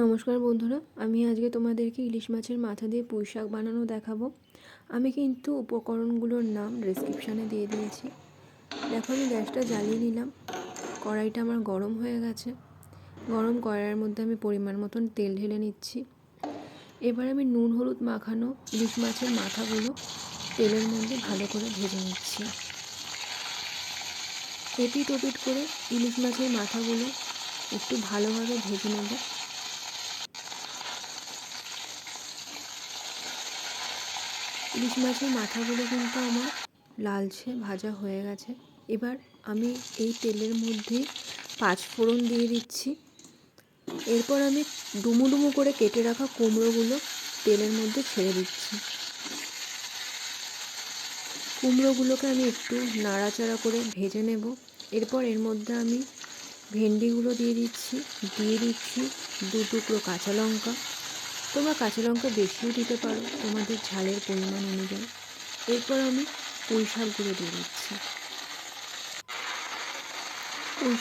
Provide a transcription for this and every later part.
নমস্কার বন্ধুরা, আমি আজকে তোমাদেরকে ইলিশ মাছের মাথা দিয়ে পুঁই শাক বানানো দেখাবো। আমি কিন্তু উপকরণগুলোর নাম ডিসক্রিপশানে দিয়ে দিয়েছি। দেখো, আমি গ্যাসটা জ্বালিয়ে নিলাম। কড়াইটা আমার গরম হয়ে গেছে। গরম কড়াইয়ের মধ্যে আমি পরিমাণ মতন তেল ঢেলে নিচ্ছি। এবার আমি নুন, হলুদ মাখানো ইলিশ মাছের মাথাগুলো তেলের মধ্যে ভালো করে ভেজে নিচ্ছি। এপিট ওপিট করে ইলিশ মাছের মাথাগুলো একটু ভালোভাবে ভেজে নেব। ইলিশ মাছের মাথাগুলো কিন্তু আমার লালচে ভাজা হয়ে গেছে। এবার আমি এই তেলের মধ্যে পাঁচ ফোড়ন দিয়ে দিচ্ছি। এরপর আমি ডুমু ডুমু করে কেটে রাখা কুমড়োগুলো তেলের মধ্যে ছেড়ে দিচ্ছি। কুমড়োগুলোকে আমি একটু নাড়াচাড়া করে ভেজে নেব। এরপর এর মধ্যে আমি ভেন্ডিগুলো দিয়ে দিচ্ছি। দিয়ে দিচ্ছি দু টুকরো কাঁচা লঙ্কা। তোমরা কাঁচা লঙ্কা বেশিও দিতে পারো তোমাদের ঝালের পরিমাণ অনুযায়ী। এরপর আমি পুঁই শাকগুলো দিয়ে দিচ্ছি। পুঁই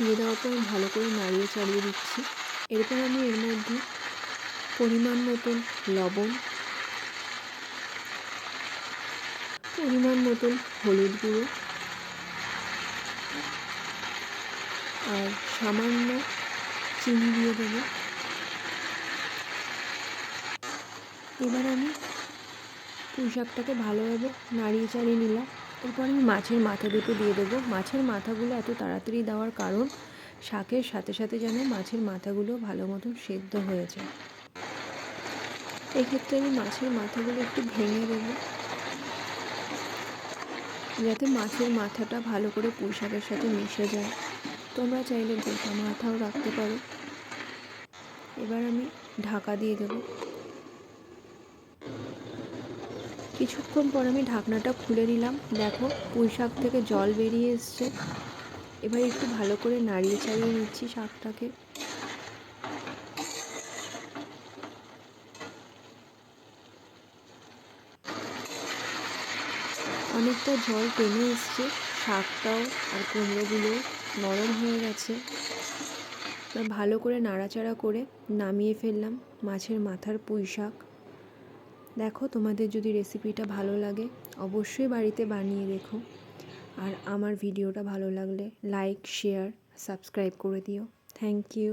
দিয়ে দেওয়ার পর ভালো করে নাড়িয়ে চাড়িয়ে দিচ্ছি। এরপর আমি এর মধ্যে পরিমাণ মতন লবণ, পরিমাণ মতন হলুদ গুঁড়ো আর সামান্য চিনি দিয়ে দেবো। এবার আমি পুঁই শাকটাকে ভালোভাবে নাড়িয়ে চাড়িয়ে নিলাম। এরপর আমি মাছের মাথা দুটো দিয়ে দেবো। মাছের মাথাগুলো এত তাড়াতাড়ি দেওয়ার কারণ শাকের সাথে সাথে যেন মাছের মাথাগুলো ভালো মতন সেদ্ধ হয়ে যায়। এক্ষেত্রে আমি মাছের মাথাগুলো একটু ভেঙে দেবো। যাতে মাছের মাথাটা ভালো করে পুঁই শাকের সাথে মিশে যায়। তোমরা চাইলে গোটা মাথাও রাখতে পারো। এবার আমি ঢাকা দিয়ে দেবো। কিছুক্ষণ পর আমি ঢাকনাটা খুলে নিলাম। দেখো পুঁই শাক থেকে জল বেরিয়ে এসছে। এবার একটু ভালো করে নাড়িয়ে চাড়িয়ে নিচ্ছি শাকটাকে। অনেকটা জল টেনে এসছে, শাকটাও আর কুমড়োগুলো নরম হয়ে গেছে। ভালো করে নাড়াচাড়া করে নামিয়ে ফেললাম মাছের মাথার পুঁই শাক দেখো তোমাদের যদি রেসিপিটা ভালো লাগে, অবশ্যই বাড়িতে বানিয়ে দেখো আর আমার ভিডিওটা ভালো লাগলে লাইক শেয়ার সাবস্ক্রাইব করে দিও। Thank you